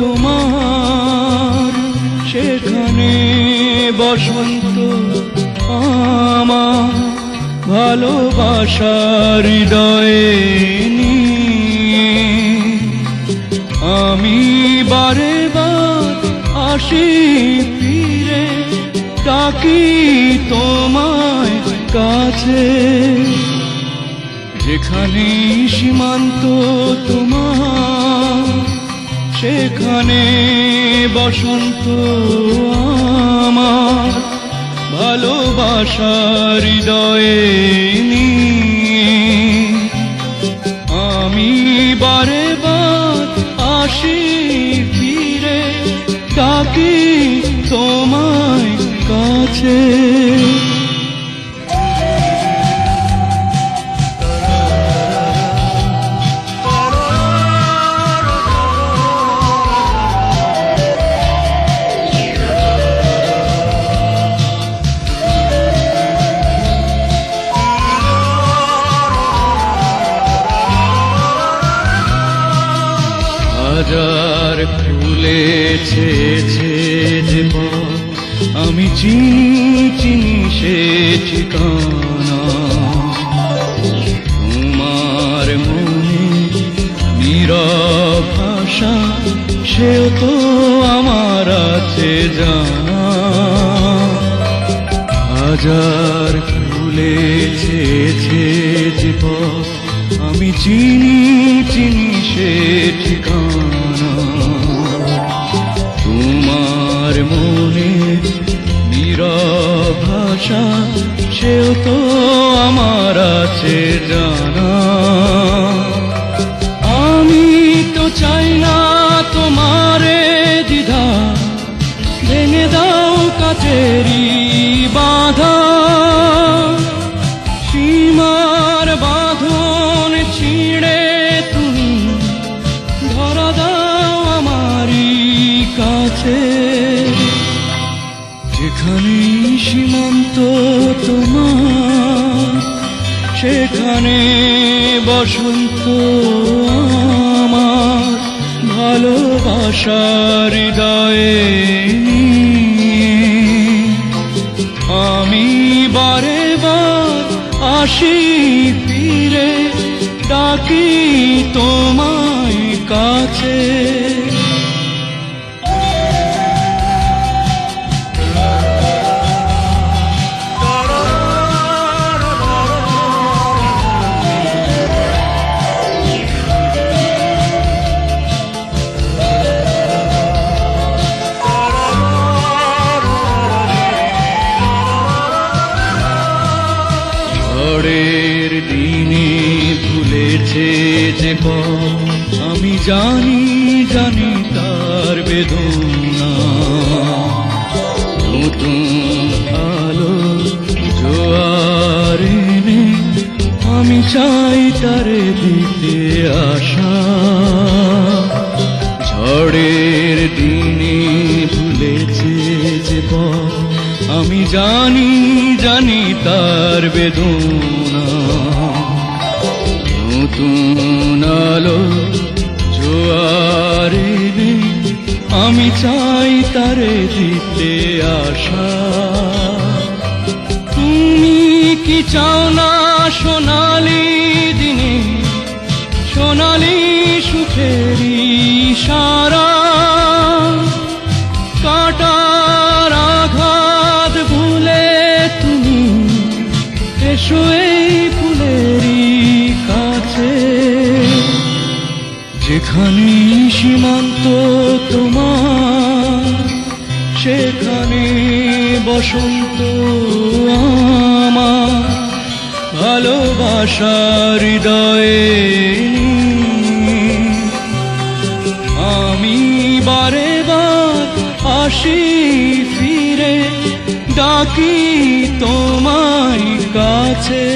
তোমার, সেখানে বসন্ত আমার ভালোবাসার হৃদয়ে আমি বারে বার আসি ফিরে, ডাকি তোমায় কাছে। যেখানে সীমান্ত তোমার সেখানে বসন্ত আমার ভালোবাসার হৃদয়ে আমি বারে বার আসি ফিরে ডাকি তোমায় কাছে। হাজার ফুলেছে যে আমি চিনি সে তোমার মনে নীরব ভাষা সেও তো আমার আছে জানা। হাজার ফুলেছে যে পথ, আমি চিনি চিনি সে ঠিকানা। তোমার মনে নীরব ভাষা সেও তো যেখানে সীমান্ত তোমার, সেখানে বসন্ত আমার ভালোবাসার হৃদয়ে আমি বারে বার আসি ফিরে ডাকি তোমায় কাছে। ভুলেছে যে আমি জানি জানি তার বেদনা। নতুন আলো জোয়ার আমি চাই তারে দিতে আশা। ঝড়ের দিনে ভুলেছে যে আমি জানি জানি তার বেদনা। নতুন আলো আমি চাই তারে দিতে আশা। তুমি কি চাও না সোনালি দিনে? সোনালি সুখেরি সারা কাটার আঘাত ভুলে তুমি এসো যেখানে সীমান্ত তোমার, সেখানে বসন্ত আমার। ভালোবাসার হৃদয়ে আমি বারে বার আসি ফিরে, ডাকি তোমায় কাছে।